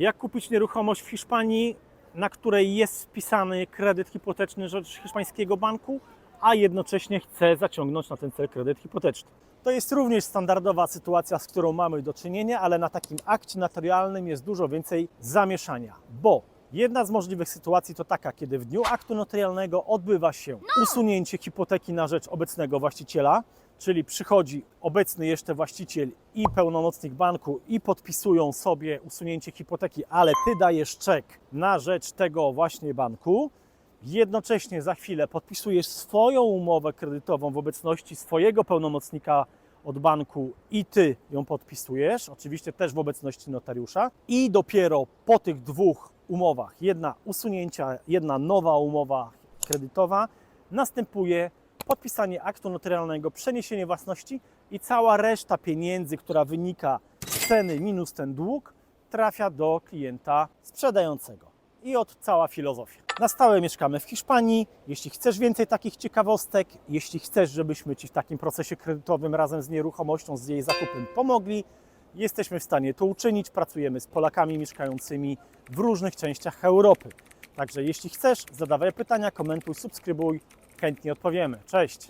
Jak kupić nieruchomość w Hiszpanii, na której jest wpisany kredyt hipoteczny rzecz hiszpańskiego banku, a jednocześnie chce zaciągnąć na ten cel kredyt hipoteczny. To jest również standardowa sytuacja, z którą mamy do czynienia, ale na takim akcie notarialnym jest dużo więcej zamieszania, bo jedna z możliwych sytuacji to taka, kiedy w dniu aktu notarialnego odbywa się usunięcie hipoteki na rzecz obecnego właściciela, czyli przychodzi obecny jeszcze właściciel i pełnomocnik banku i podpisują sobie usunięcie hipoteki, ale ty dajesz czek na rzecz tego właśnie banku. Jednocześnie za chwilę podpisujesz swoją umowę kredytową w obecności swojego pełnomocnika od banku i ty ją podpisujesz, oczywiście też w obecności notariusza. I dopiero po tych dwóch umowach, jedna usunięcia, jedna nowa umowa kredytowa, następuje podpisanie aktu notarialnego, przeniesienie własności i cała reszta pieniędzy, która wynika z ceny minus ten dług, trafia do klienta sprzedającego. I od cała filozofia. Na stałe mieszkamy w Hiszpanii. Jeśli chcesz więcej takich ciekawostek, jeśli chcesz, żebyśmy Ci w takim procesie kredytowym razem z nieruchomością, z jej zakupem pomogli, jesteśmy w stanie to uczynić. Pracujemy z Polakami mieszkającymi w różnych częściach Europy. Także jeśli chcesz, zadawaj pytania, komentuj, subskrybuj, chętnie odpowiemy. Cześć!